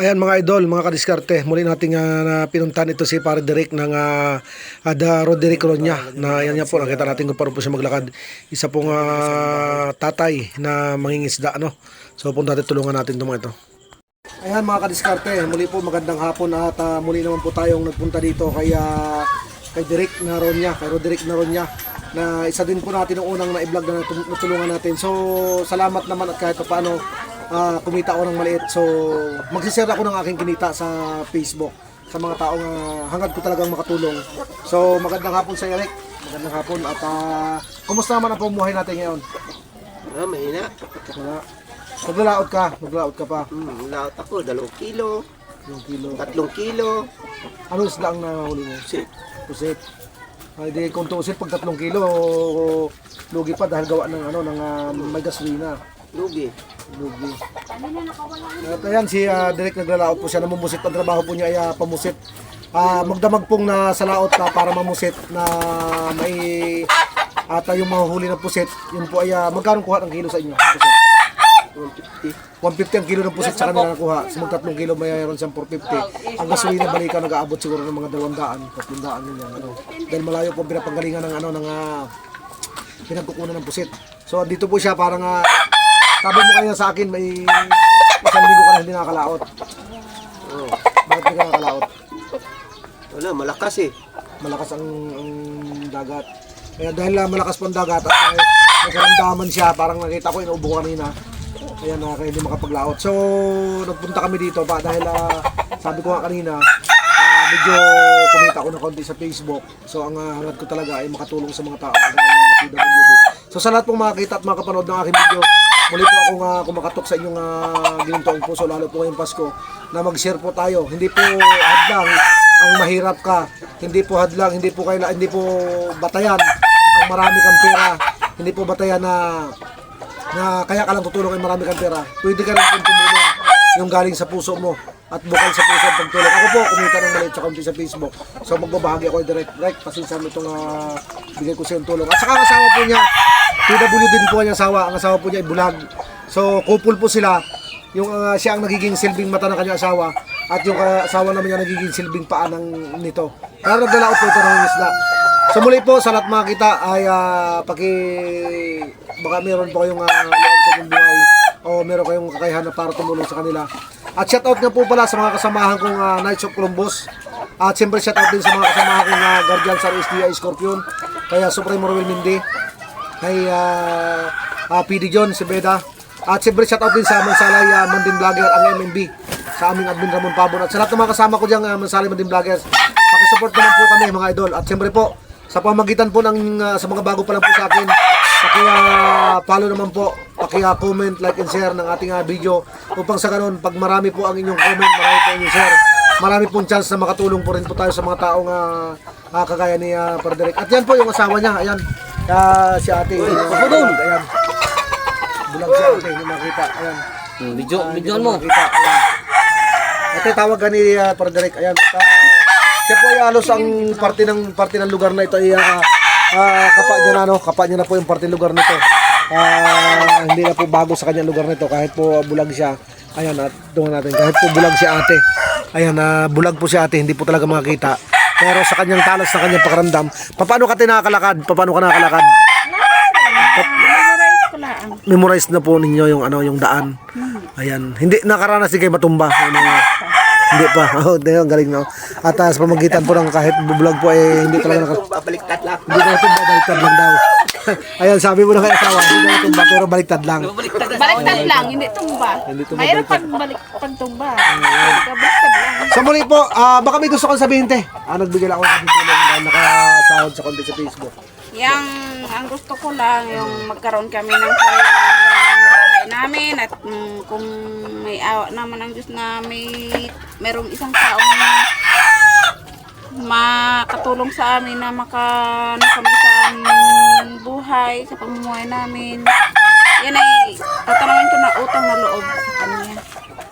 Ayan mga idol, mga kadiskarte, muli nating uh, na pinuntan ito si Pare Derek ng uh, Ada Roderick Ronya na yan nga po, nakita natin kung paano po siya maglakad. Isa pong ah, tatay na mangingisda, ano? So punta natin, tulungan natin ito mga ito. Ayan mga kadiskarte, muli po magandang hapon at ah, muli naman po tayong nagpunta dito kay, ah, kay Derek na Ronya, kay Roderick na Ronya na isa din po natin ang unang na-vlog na natulungan natin. So, salamat naman at kahit pa paano ah, kumita ako ng maliit. So, magsishare ako ng aking kinita sa Facebook sa mga taong ah, hangad ko talagang makatulong. So, magandang hapon sa Eric. Magandang hapon at ah, kumusta naman ang pamumuhay natin ngayon? Ah, mahina. Wala. Naglalaot ka, naglalaot ka pa. Hmm, laot ako, dalawang kilo, Yung kilo. tatlong kilo. Ano isda ang nahuli mo? Si, Pusit. Ay di kung tuusin pag tatlong kilo, lugi pa dahil gawa ng ano ng ah, may gasolina. lugi. Lugi. At ayan si uh, Direk naglalaot po siya namumusit. Ang trabaho po niya ay ah, pamusit. Ah, magdamag pong na sa laot na para mamusit na may ata yung mahuhuli ng pusit. Yun po ay ah, magkano kuha ng kilo sa inyo? Pusit. 150. 150 ang kilo ng pusit sa kanila nakuha. Sa mga tatlong kilo mayroon siyang 450. Ang gasolina balikan nag-aabot siguro ng mga 200, 300 yun yan. Ano. Dahil malayo po ang pinapanggalingan ng ano ng uh, pinagkukunan ng pusit. So dito po siya parang uh, sabi mo kaya sa akin may isang linggo ka na hindi nakakalaot. Oh, Bakit hindi ka nakakalaot? wala, malakas eh. Malakas ang, ang dagat. Kaya dahil uh, malakas po ang dagat at uh, nagkaramdaman siya, parang nakita ko inuubo ko kanina. Ayan na, kaya hindi makapaglaot. So, nagpunta kami dito pa dahil ah, sabi ko nga kanina, ah, medyo kumita ako ng konti sa Facebook. So, ang ah, hangad ko talaga ay makatulong sa mga tao kagaya ng mga PWD. So, sa lahat pong makakita at makapanood ng aking video, muli po akong uh, kumakatok sa inyong uh, ginuntoong puso, lalo po ngayong Pasko, na mag-share po tayo. Hindi po hadlang ang mahirap ka. Hindi po hadlang, hindi po kaila, hindi po batayan ang marami kang pera. Hindi po batayan na na kaya ka lang tutulong ay marami kang pera. Pwede ka rin kung tumulong yung galing sa puso mo at bukal sa puso ang pagtulong. Ako po, kumita ng maliit sa konti sa Facebook. So magbabahagi ako direct, direct, pasensya mo itong ah, bigay ko sa yung tulong. At saka ang asawa po niya, PW din po ang asawa, ang asawa po niya ay bulag. So couple po sila, yung ah, siya ang nagiging silbing mata ng kanyang asawa at yung ah, asawa naman niya nagiging silbing paa ng nito. Kaya nagdalaot po ito ng isda. So muli po sa lahat mga kita ay ah, paki baka meron po kayong uh, sa inyong buhay o meron kayong kakayahan na para tumulong sa kanila. At shout out nga po pala sa mga kasamahan kong ah, Knights of Columbus. At siyempre shout out din sa mga kasamahan kong uh, Guardian sa SDI Scorpion. Kaya Supreme Royal Mindy. Kay uh, uh, PD John Sebeda. At siyempre shout out din sa Mansalay uh, Mandin Vlogger ang MMB sa aming admin Ramon Pabon. At sa lahat ng mga kasama ko dyan, uh, Mansalay Mandin Vloggers. Pakisupport naman po kami mga idol. At siyempre po, sa pamagitan po ng uh, sa mga bago pa lang po sa akin, Pakiya follow naman po, pakiya comment, like and share ng ating uh, video upang sa ganun, pag marami po ang inyong comment, marami po ang inyong share, marami pong chance na makatulong po rin po tayo sa mga taong uh, uh, kagaya ni uh, Frederick. At yan po yung asawa niya, ayan, uh, si ate. Uy, bulag, ayan. Bulag si ate, hindi makita, ayan. Video, Ah, video mo. ko makita, ayan. Ate, tawag ka ni uh, Frederick, ayan. At, uh, siya po ay halos ang parte ng parte ng lugar na ito ay uh, uh, kapa niya na, no? kapa niya na po yung parte ng lugar nito. Ah, hindi na po bago sa kanyang lugar nito kahit po bulag siya. Ayan, at tungan natin kahit po bulag si ate. Ayan, na bulag po si ate, hindi po talaga makita. Pero sa kanyang talas na kanyang pakaramdam, paano ka tinakalakad? Paano ka nakakalakad? Memorize ko lang. memorize na po ninyo yung ano yung daan. Ayan, hindi nakaranas din kayo matumba. Ano, hindi pa. Oh, ang galing no. At uh, sa pamagitan po ng kahit bubulag po eh hindi talaga naka, Ito, babaliktad lang. hindi na tumba baliktad lang daw. Ayan, sabi mo na kay asawa, hindi na tumba pero baliktad lang. Baliktad lang, hindi tumba. Hindi tumba, Mayroon pag balik pag tumba. So muli po, ah, baka may gusto kong sabihin te. Ah, nagbigay lang ako ng tulong dahil nakasahod sa konti sa Facebook. Yang ang gusto ko lang yung magkaroon kami ng sariling bahay namin at mm, kung may awa naman ang Diyos na may merong isang taong makatulong sa amin na maka na kami sa aming buhay sa pamumuhay namin. Yan ay tatanungin ko na utang na loob sa kanya.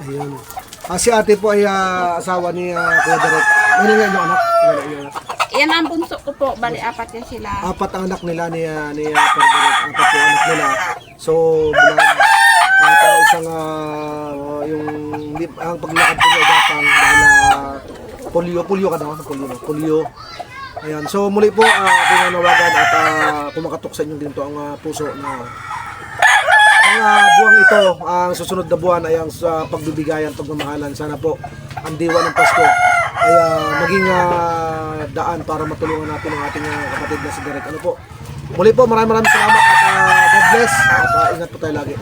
Ayun. Ah, si ate po ay ah, asawa ni uh, Kuya Derek. Ano yan yung anak? Ano yung anak? Yan ang bunso ko po, bali apat yan sila. apat ang anak nila ni uh, ni uh, Ferdinand. Apat po ang anak nila. So, bulan at uh, isang uh, yung ang paglakad ko ay gapang dahil ah, polio, polio ka na, polio, polio. Ayan, so muli po uh, pinanawagan at uh, kumakatok sa inyong ginto ang ah, puso na ang ah, buwang ito, ang susunod na buwan ay ang sa pagbibigayan, pagmamahalan. Sana po ang diwa ng Pasko ay ah, maging ah, daan para matulungan natin ang ating ah, kapatid na si Derek. Ano po? Muli po, maraming maraming salamat at ah, God bless at ah, ingat po tayo lagi.